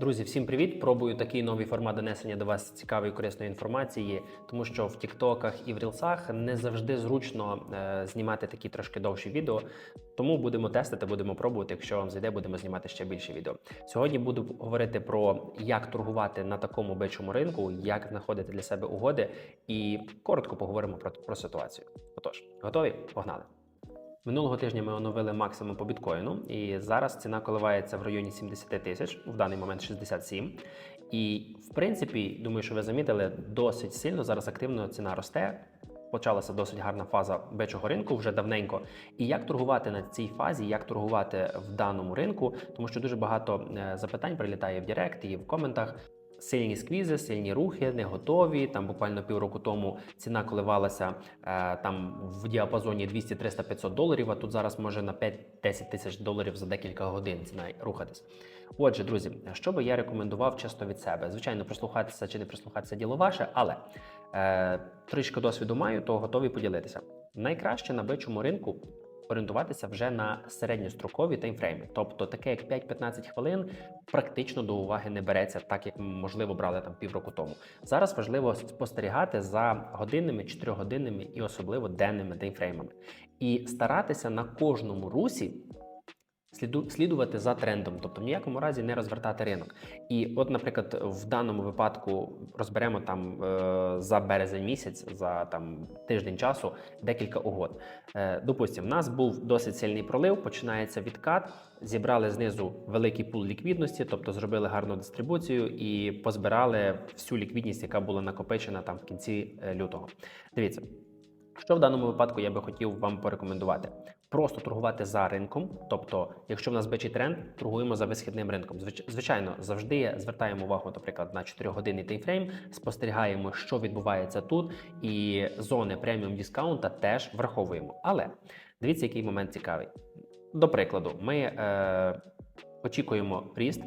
Друзі, всім привіт! Пробую такий новий формат донесення до вас цікавої корисної інформації, тому що в Тіктоках і в Рілсах не завжди зручно е, знімати такі трошки довші відео. Тому будемо тестити, будемо пробувати. Якщо вам зайде, будемо знімати ще більше відео. Сьогодні буду говорити про як торгувати на такому бичому ринку, як знаходити для себе угоди, і коротко поговоримо про, про ситуацію. Отож, готові? Погнали! Минулого тижня ми оновили максимум по біткоїну, і зараз ціна коливається в районі 70 тисяч, в даний момент 67. І в принципі, думаю, що ви замітили, досить сильно зараз активно ціна росте. Почалася досить гарна фаза бичого ринку вже давненько. І як торгувати на цій фазі, як торгувати в даному ринку, тому що дуже багато е, запитань прилітає в Директ і в коментах. Сильні сквізи, сильні рухи, не готові. Там буквально півроку тому ціна коливалася е, там в діапазоні 200, 300, 500 доларів. А тут зараз може на 5-10 тисяч доларів за декілька годин ціна рухатись. Отже, друзі, що би я рекомендував чисто від себе? Звичайно, прислухатися чи не прислухатися діло ваше, але е, трішки досвіду маю, то готовий поділитися. Найкраще на бичому ринку орієнтуватися вже на середньострокові таймфрейми. Тобто таке як 5-15 хвилин практично до уваги не береться, так як можливо брали там півроку тому. Зараз важливо спостерігати за годинними, чотиригодинними і особливо денними таймфреймами. І старатися на кожному русі сліду, слідувати за трендом, тобто в ніякому разі не розвертати ринок. І, от, наприклад, в даному випадку розберемо там е, за березень місяць, за там тиждень часу декілька угод. Е, допустимо, в нас був досить сильний пролив, починається відкат. Зібрали знизу великий пул ліквідності, тобто зробили гарну дистрибуцію і позбирали всю ліквідність, яка була накопичена там в кінці е, лютого. Дивіться. Що в даному випадку я би хотів вам порекомендувати? Просто торгувати за ринком. Тобто, якщо в нас бичий тренд, торгуємо за висхідним ринком. Звичайно, завжди звертаємо увагу, наприклад, на 4 годинний таймфрейм, спостерігаємо, що відбувається тут, і зони преміум дискаунта теж враховуємо. Але дивіться, який момент цікавий. До прикладу, ми е, очікуємо ріст.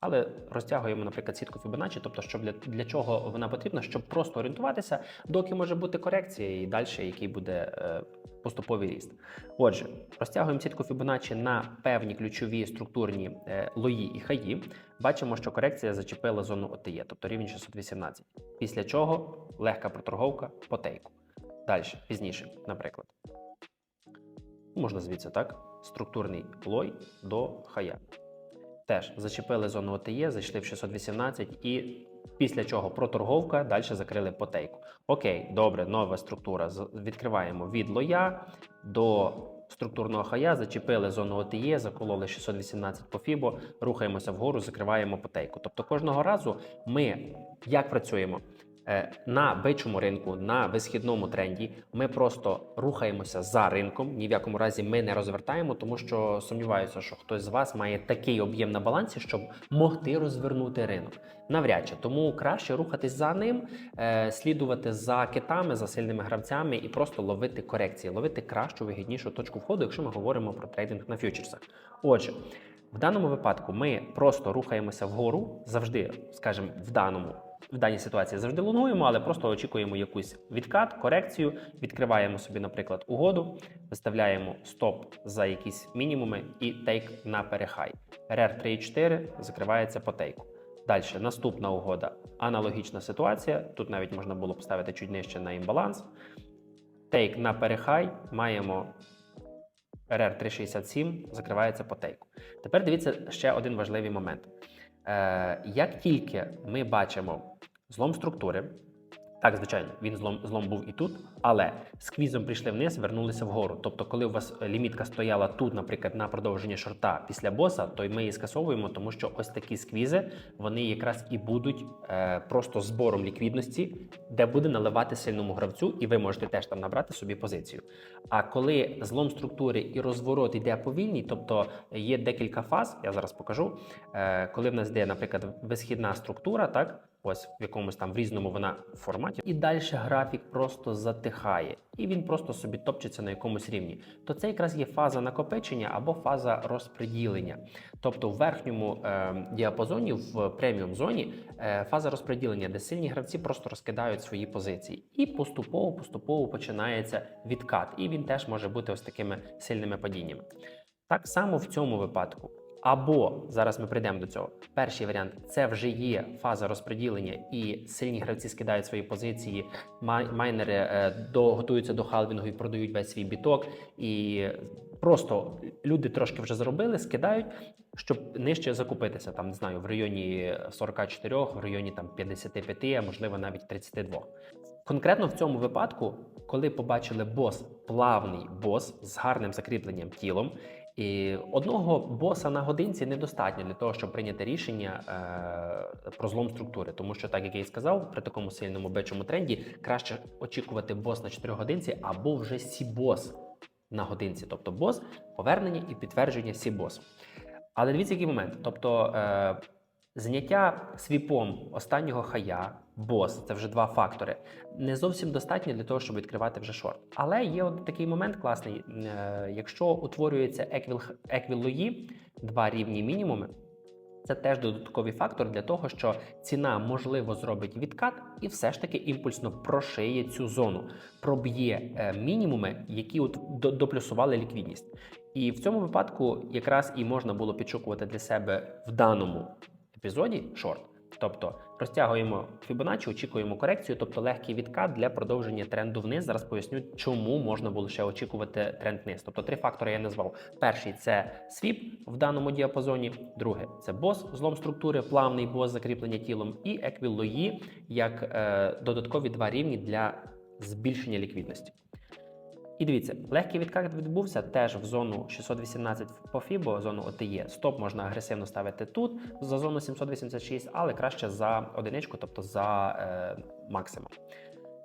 Але розтягуємо, наприклад, сітку Fibonacci, тобто, щоб для, для чого вона потрібна, щоб просто орієнтуватися, доки може бути корекція, і далі який буде е, поступовий ріст. Отже, розтягуємо сітку Fibonacci на певні ключові структурні е, лої і хаї. Бачимо, що корекція зачепила зону ОТЄ, тобто рівень 618. Після чого легка проторговка по тейку. Далі, пізніше, наприклад. Можна звідси, так? Структурний лой до хая. Теж зачепили зону ОТЄ, зайшли в 618 і після чого проторговка, далі закрили потейку. Окей, добре, нова структура. Відкриваємо від лоя до структурного хая, зачепили зону ОТЄ, закололи 618 по фібо, рухаємося вгору, закриваємо потейку. Тобто кожного разу ми як працюємо? Е, На бичому ринку, на висхідному тренді, ми просто рухаємося за ринком. Ні в якому разі ми не розвертаємо, тому що сумніваюся, що хтось з вас має такий об'єм на балансі, щоб могти розвернути ринок. Навряд чи тому краще рухатись за ним, е, слідувати за китами, за сильними гравцями і просто ловити корекції, ловити кращу, вигіднішу точку входу, якщо ми говоримо про трейдинг на фьючерсах. Отже. В даному випадку ми просто рухаємося вгору, завжди, скажімо, в даному в даній ситуації завжди лонгуємо, але просто очікуємо якусь відкат, корекцію, відкриваємо собі, наприклад, угоду, виставляємо стоп за якісь мінімуми і тейк на перехай. RR 3,4 закривається по тейку. Далі наступна угода. Аналогічна ситуація. Тут навіть можна було поставити чуть нижче на імбаланс. Тейк на перехай маємо RR 367 закривається по тейку. Тепер дивіться ще один важливий момент. Е, як тільки ми бачимо злом структури, так, звичайно, він злом, злом був і тут, але сквізом прийшли вниз, вернулися вгору. Тобто, коли у вас лімітка стояла тут, наприклад, на продовження шорта після боса, то ми її скасовуємо, тому що ось такі сквізи вони якраз і будуть е, просто збором ліквідності, де буде наливати сильному гравцю, і ви можете теж там набрати собі позицію. А коли злом структури і розворот йде повільний, тобто є декілька фаз, я зараз покажу. Е, коли в нас йде, наприклад, висхідна структура, так. Ось в якомусь там в різному вона форматі, і далі графік просто затихає, і він просто собі топчеться на якомусь рівні. То це якраз є фаза накопичення або фаза розподілення. Тобто в верхньому е, діапазоні, в преміум зоні, е, фаза розподілення, де сильні гравці просто розкидають свої позиції, і поступово поступово починається відкат, і він теж може бути ось такими сильними падіннями. Так само в цьому випадку. Або зараз ми прийдемо до цього. Перший варіант це вже є фаза розподілення, і сильні гравці скидають свої позиції. Майнери е, готуються до халвінгу і продають весь свій біток. І просто люди трошки вже зробили, скидають, щоб нижче закупитися. Там не знаю, в районі 44, в районі там 55, а можливо навіть 32. Конкретно в цьому випадку, коли побачили бос, плавний бос з гарним закріпленням тілом. І одного боса на годинці недостатньо для того, щоб прийняти рішення е, про злом структури. Тому що, так як я і сказав, при такому сильному бичому тренді краще очікувати бос на 4 годинці або вже сі-бос на годинці. Тобто бос, повернення і підтвердження сі-босу. Але дивіться, який момент. Тобто е, зняття свіпом останнього хая, бос це вже два фактори. Не зовсім достатньо для того, щоб відкривати вже шорт. Але є от такий момент класний. Е, якщо утворюється еквіл, еквіл два рівні мінімуми. Це теж додатковий фактор для того, що ціна можливо зробить відкат і все ж таки імпульсно прошиє цю зону, проб'є е, мінімуми, які от доплюсували ліквідність. І в цьому випадку якраз і можна було підшукувати для себе в даному епізоді шорт. Тобто розтягуємо Fibonacci, очікуємо корекцію, тобто легкий відкат для продовження тренду вниз. Зараз поясню, чому можна було ще очікувати тренд вниз. Тобто три фактори я назвав. Перший це свіп в даному діапазоні. Друге це бос, злом структури, плавний бос, закріплення тілом, і еквілої як е, додаткові два рівні для збільшення ліквідності. І дивіться, легкий відкат відбувся теж в зону 618 по FIBO, зону ОТЄ. Стоп можна агресивно ставити тут за зону 786, але краще за одиничку, тобто за е, максимум.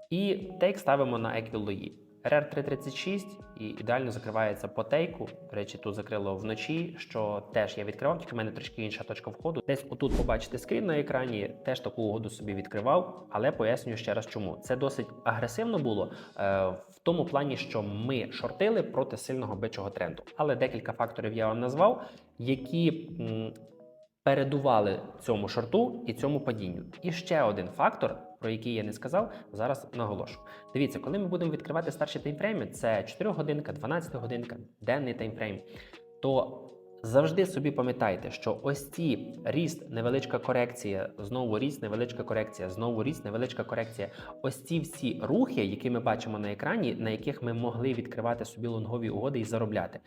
І тейк ставимо на еквілої. RR 336 і ідеально закривається по тейку. До речі, тут закрило вночі, що теж я відкривав, тільки в мене трішки інша точка входу. Десь отут побачите скрін на екрані, теж таку угоду собі відкривав, але пояснюю ще раз чому. Це досить агресивно було е, в тому плані, що ми шортили проти сильного бичого тренду. Але декілька факторів я вам назвав, які м, передували цьому шорту і цьому падінню. І ще один фактор, про який я не сказав, зараз наголошу. Дивіться, коли ми будемо відкривати старші таймфрейми, це 4 годинка, 12 годинка, денний таймфрейм, то завжди собі пам'ятайте, що ось ці ріст, невеличка корекція, знову ріст, невеличка корекція, знову ріст, невеличка корекція. Ось ці всі рухи, які ми бачимо на екрані, на яких ми могли відкривати собі лонгові угоди і заробляти.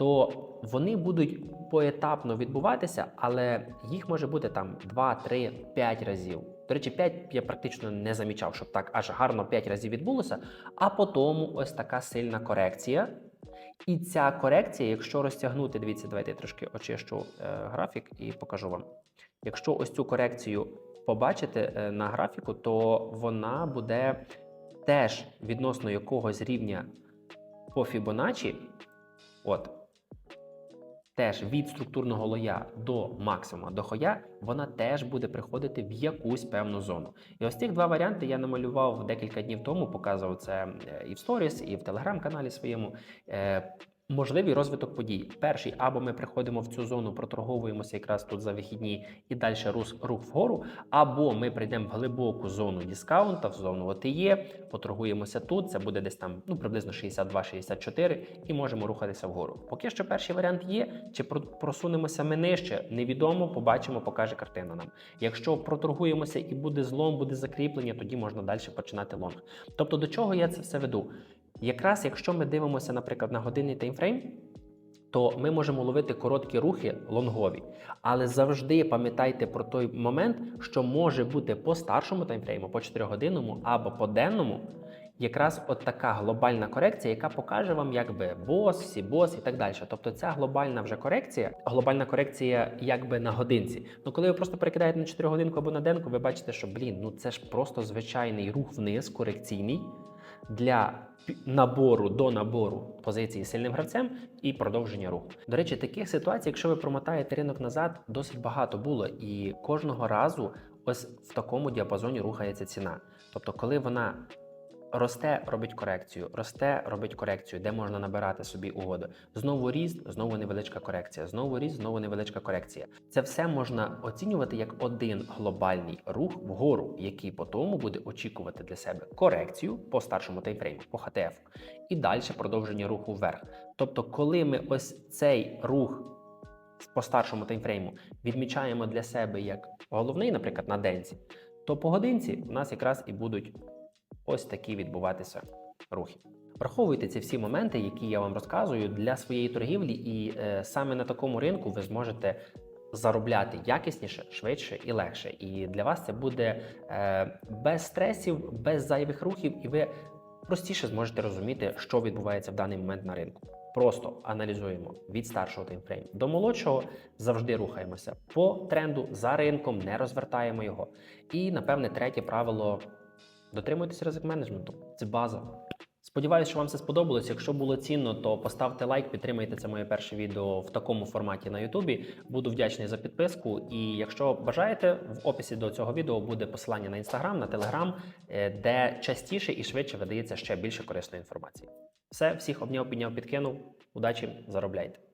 То вони будуть поетапно відбуватися, але їх може бути там 2, 3, 5 разів. До речі, 5 я практично не замічав, щоб так аж гарно 5 разів відбулося. А потім ось така сильна корекція. І ця корекція, якщо розтягнути, дивіться, давайте я трошки очищу е, графік і покажу вам. Якщо ось цю корекцію побачите е, на графіку, то вона буде теж відносно якогось рівня по Fibonacci, от, теж від структурного лоя до максимума до хоя, вона теж буде приходити в якусь певну зону. І ось цих два варіанти я намалював декілька днів тому, показував це е, і в сторіс, і в телеграм-каналі своєму. Можливий розвиток подій. Перший, або ми приходимо в цю зону, проторговуємося якраз тут за вихідні і далі рух, вгору, або ми прийдемо в глибоку зону дискаунта, в зону ОТЄ, поторгуємося тут. Це буде десь там ну приблизно 62-64 і можемо рухатися вгору. Поки що перший варіант є. Чи про- просунемося ми нижче? Невідомо, побачимо, покаже картина нам. Якщо проторгуємося і буде злом, буде закріплення, тоді можна далі починати лонг. Тобто до чого я це все веду? Якраз якщо ми дивимося, наприклад, на годинний таймфрейм, то ми можемо ловити короткі рухи лонгові. Але завжди пам'ятайте про той момент, що може бути по старшому таймфрейму, по 4 годинному або по денному. Якраз от така глобальна корекція, яка покаже вам, якби бос, всі бос і так далі. Тобто ця глобальна вже корекція, глобальна корекція якби на годинці. Ну коли ви просто перекидаєте на 4 годинку або на денку, ви бачите, що блін, ну це ж просто звичайний рух вниз, корекційний для набору до набору позиції сильним гравцем і продовження руху. До речі, таких ситуацій, якщо ви промотаєте ринок назад, досить багато було, і кожного разу ось в такому діапазоні рухається ціна. Тобто, коли вона росте, робить корекцію, росте, робить корекцію, де можна набирати собі угоди. Знову ріст, знову невеличка корекція, знову ріст, знову невеличка корекція. Це все можна оцінювати як один глобальний рух вгору, який потім буде очікувати для себе корекцію по старшому таймфрейму, по ХТФ, і далі продовження руху вверх. Тобто, коли ми ось цей рух по старшому таймфрейму відмічаємо для себе як головний, наприклад, на денці, то по годинці у нас якраз і будуть ось такі відбуватися рухи. Враховуйте ці всі моменти, які я вам розказую для своєї торгівлі, і е, саме на такому ринку ви зможете заробляти якісніше, швидше і легше. І для вас це буде е, без стресів, без зайвих рухів, і ви простіше зможете розуміти, що відбувається в даний момент на ринку. Просто аналізуємо від старшого таймфрейму до молодшого, завжди рухаємося по тренду за ринком, не розвертаємо його. І напевне, третє правило дотримуйтесь ризик менеджменту. Це база. Сподіваюсь, що вам це сподобалось. Якщо було цінно, то поставте лайк, підтримайте це моє перше відео в такому форматі на Ютубі. Буду вдячний за підписку. І якщо бажаєте, в описі до цього відео буде посилання на інстаграм, на телеграм, де частіше і швидше видається ще більше корисної інформації. Все, всіх обняв, підняв, підкинув. Удачі, заробляйте.